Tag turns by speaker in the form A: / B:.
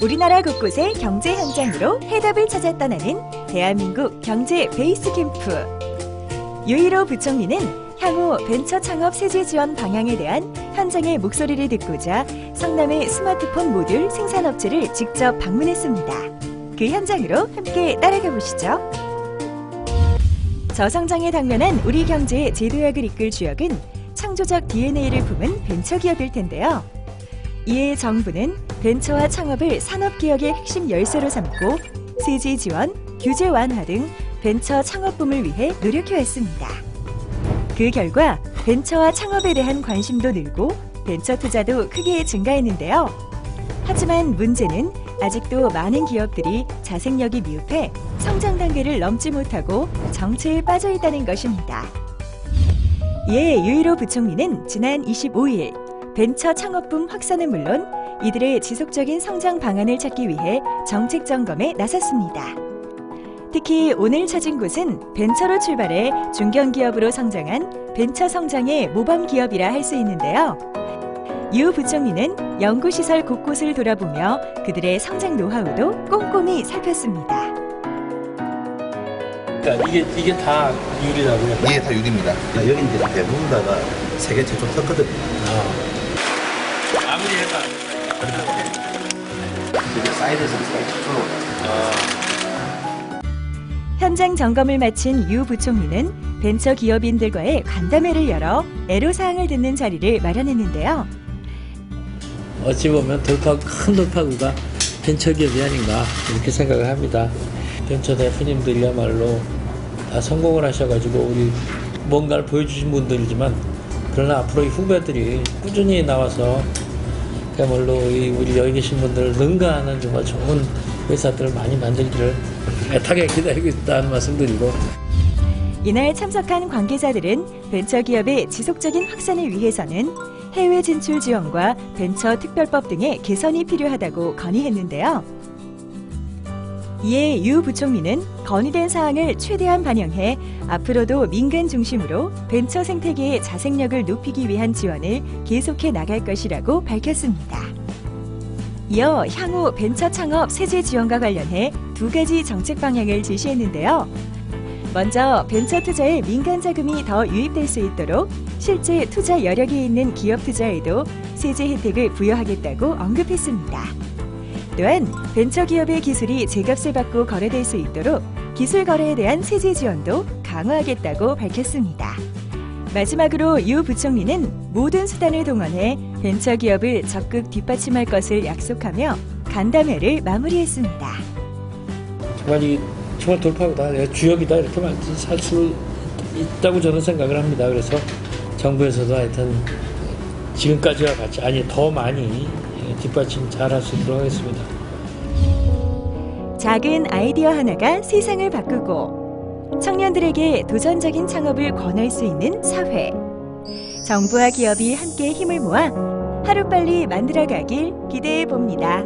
A: 우리나라 곳곳의 경제 현장으로 해답을 찾아 떠나는 대한민국 경제 베이스 캠프. 유일호 부총리는 향후 벤처 창업 세제 지원 방향에 대한 현장의 목소리를 듣고자 성남의 스마트폰 모듈 생산업체를 직접 방문했습니다. 그 현장으로 함께 따라가 보시죠. 저성장에 당면한 우리 경제의 제도약을 이끌 주역은 창조적 DNA를 품은 벤처기업일 텐데요. 이에 정부는 벤처와 창업을 산업개혁의 핵심 열쇠로 삼고 세제 지원, 규제 완화 등 벤처 창업붐을 위해 노력해 왔습니다. 그 결과 벤처와 창업에 대한 관심도 늘고 벤처 투자도 크게 증가했는데요. 하지만 문제는 아직도 많은 기업들이 자생력이 미흡해 성장 단계를 넘지 못하고 정체에 빠져 있다는 것입니다. 이에 유일호 부총리는 지난 25일 벤처 창업붐 확산은 물론 이들의 지속적인 성장 방안을 찾기 위해 정책 점검에 나섰습니다. 특히 오늘 찾은 곳은 벤처로 출발해 중견기업으로 성장한 벤처 성장의 모범 기업이라 할 수 있는데요. 유 부총리는 연구시설 곳곳을 돌아보며 그들의 성장 노하우도 꼼꼼히 살폈습니다.
B: 그러니까 이게 이게 다 유리라고요.
C: 이게 다 유리입니다.
D: 여기 이제 대부분 다가 세계 최초 특허들이
B: 아
A: 현장 점검을 마친 유 부총리는 벤처 기업인들과의 간담회를 열어 애로사항을 듣는 자리를 마련했는데요.
E: 어찌 보면 돌파 큰 돌파구가 벤처 기업이 아닌가 이렇게 생각을 합니다. 벤처 대표님들이야말로 다 성공을 하셔가지고 우리 뭔가를 보여주신 분들이지만 그러나 앞으로 이 후배들이 꾸준히 나와서 그야말로 이 우리 여기 계신 분들을 능가하는 정말 좋은 회사들을 많이 만들기를 애타게 기다리고 있다는 말씀 드리고
A: 이날 참석한 관계자들은 벤처기업의 지속적인 확산을 위해서는 해외 진출 지원과 벤처 특별법 등의 개선이 필요하다고 건의했는데요. 이에 유 부총리는 건의된 사항을 최대한 반영해 앞으로도 민간 중심으로 벤처 생태계의 자생력을 높이기 위한 지원을 계속해 나갈 것이라고 밝혔습니다. 이어 향후 벤처 창업 세제 지원과 관련해 두 가지 정책 방향을 제시했는데요. 먼저 벤처 투자에 민간 자금이 더 유입될 수 있도록 실제 투자 여력이 있는 기업 투자에도 세제 혜택을 부여하겠다고 언급했습니다. 또한 벤처 기업의 기술이 제값을 받고 거래될 수 있도록 기술 거래에 대한 세제 지원도 강화하겠다고 밝혔습니다. 마지막으로 유 부총리는 모든 수단을 동원해 벤처 기업을 적극 뒷받침할 것을 약속하며 간담회를 마무리했습니다.
E: 정말 이 정말 돌파구다 내가 주역이다 이렇게 살수 있다고 저는 생각을 합니다. 그래서 정부에서도 하여튼 지금까지와 같이 아니 더 많이 뒷받침 잘 할 수 있도록 하겠습니다.
A: 작은 아이디어 하나가 세상을 바꾸고 청년들에게 도전적인 창업을 권할 수 있는 사회. 정부와 기업이 함께 힘을 모아 하루빨리 만들어가길 기대해 봅니다.